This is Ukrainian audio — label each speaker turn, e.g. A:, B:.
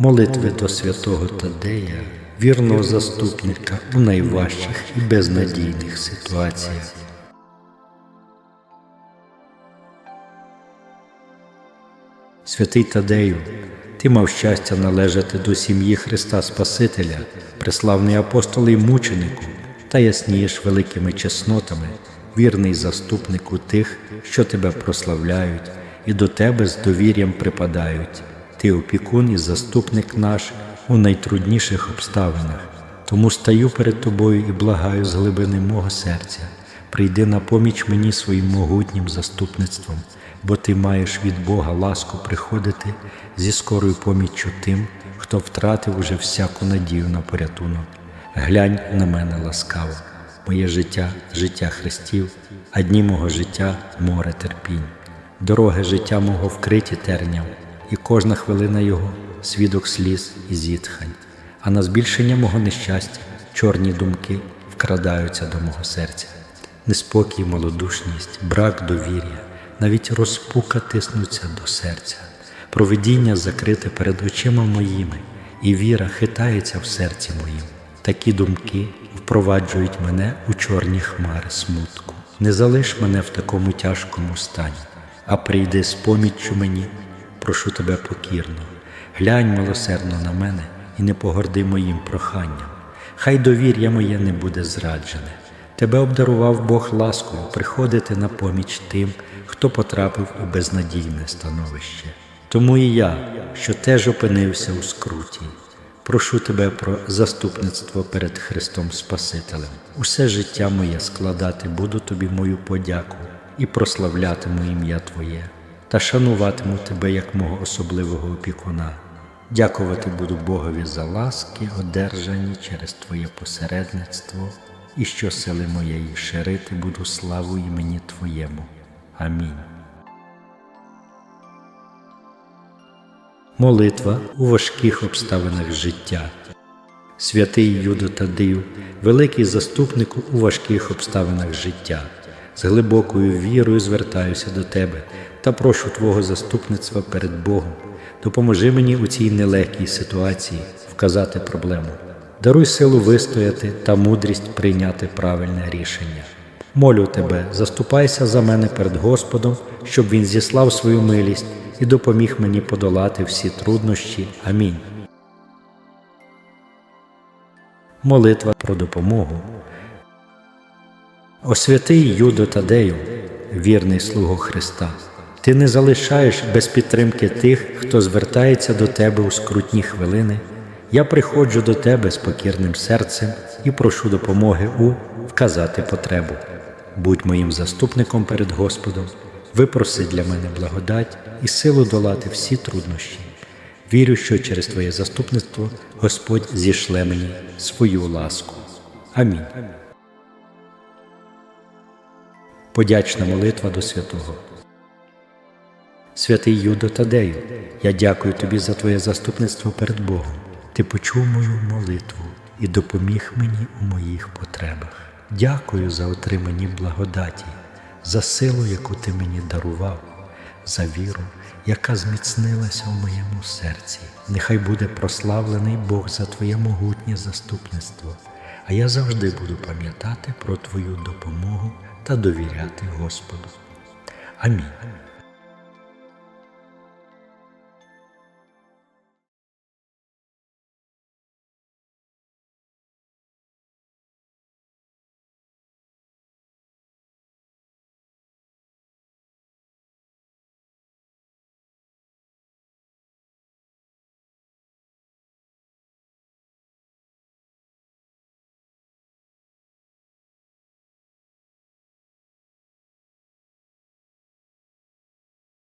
A: Молитви до святого Тадея, вірного заступника у найважчих і безнадійних ситуаціях. Святий Тадею, ти мав щастя належати до сім'ї Христа Спасителя, преславний апостол і мученику, та яснієш великими чеснотами, вірний заступнику тих, що тебе прославляють, і до тебе з довір'ям припадають. Ти опікун і заступник наш у найтрудніших обставинах. Тому стаю перед тобою і благаю з глибини мого серця. Прийди на поміч мені своїм могутнім заступництвом, бо ти маєш від Бога ласку приходити зі скорою поміччю тим, хто втратив уже всяку надію на порятунок. Глянь на мене ласкаво, моє життя життя Христів, а дні мого життя море терпінь, дороги життя мого вкриті терням, і кожна хвилина його свідок сліз і зітхань. А на збільшення мого нещастя чорні думки вкрадаються до мого серця. Неспокій, малодушність, брак довір'я, навіть розпука тиснуться до серця, провидіння закрите перед очима моїми, і віра хитається в серці моїм. Такі думки впроваджують мене у чорні хмари смутку. Не залиш мене в такому тяжкому стані, а прийди з поміччю мені, прошу тебе покірно, глянь милосердно на мене і не погорди моїм проханням. Хай довір'я моє не буде зраджене. Тебе обдарував Бог ласкою приходити на поміч тим, хто потрапив у безнадійне становище. Тому і я, що теж опинився у скруті, прошу тебе про заступництво перед Христом Спасителем. Усе життя моє складати буду тобі мою подяку і прославлятиму ім'я Твоє, та шануватиму тебе як мого особливого опікуна. Дякувати буду Богові за ласки, одержані через Твоє посередництво, і що сили моєї ширити буду славу імені Твоєму. Амінь. Молитва у важких обставинах життя. Святий Юдо Тадию, великий заступнику у важких обставинах життя, з глибокою вірою звертаюся до Тебе та прошу Твого заступництва перед Богом. Допоможи мені у цій нелегкій ситуації вказати проблему. Даруй силу вистояти та мудрість прийняти правильне рішення. Молю тебе, заступайся за мене перед Господом, щоб Він зіслав свою милість і допоміг мені подолати всі труднощі. Амінь. Молитва про допомогу. О святий Юдо Тадею, вірний слуго Христа, ти не залишаєш без підтримки тих, хто звертається до тебе у скрутні хвилини. Я приходжу до тебе з покірним серцем і прошу допомоги у вказати потребу. Будь моїм заступником перед Господом, випроси для мене благодать і силу долати всі труднощі. Вірю, що через Твоє заступництво Господь зішле мені свою ласку. Амінь. Подячна молитва до святого. Святий Юдо Тадею, я дякую тобі за Твоє заступництво перед Богом. Ти почув мою молитву і допоміг мені у моїх потребах. Дякую за отримані благодаті, за силу, яку ти мені дарував, за віру, яка зміцнилася в моєму серці. Нехай буде прославлений Бог за Твоє могутнє заступництво, а я завжди буду пам'ятати про Твою допомогу та довіряти Господу. Амінь.